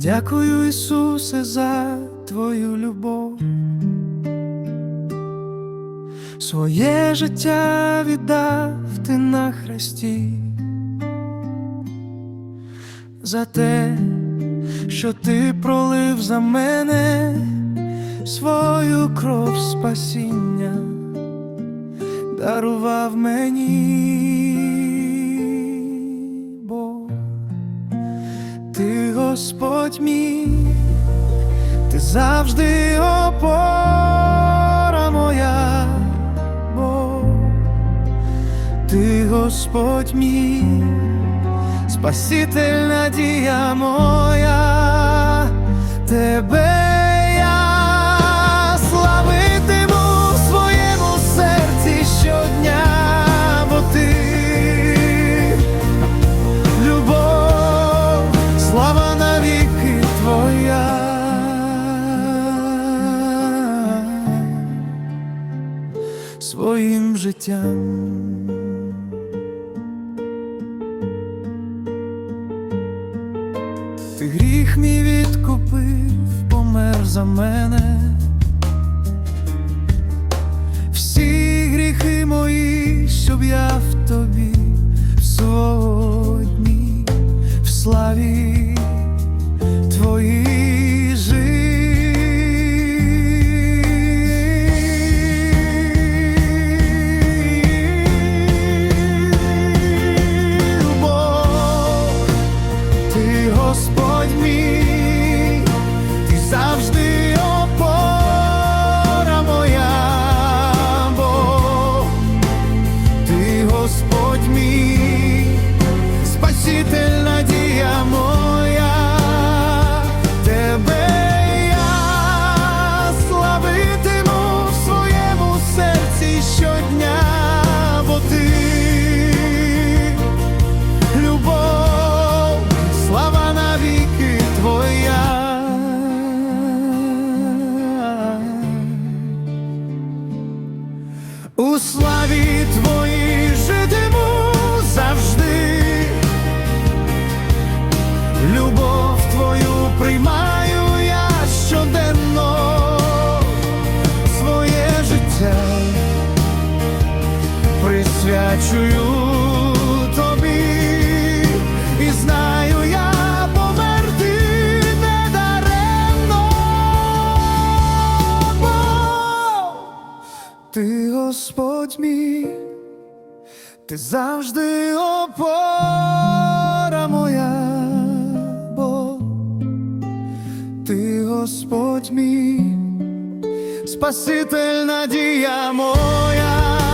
Дякую, Ісусе, за Твою любов. Своє життя віддав ти на хресті, за те, що ти пролив за мене свою кров спасіння, дарував мені Господь мій, ти завжди опора моя, Бо Ти Господь мій, Спаситель надія моя, тебе життям. Ти гріх мій відкупив, помер за мене. Всі гріхи мої, щоб я в тобі Uslan Господь ти завжди опора моя, бо ти Господь мій, Спаситель надія моя.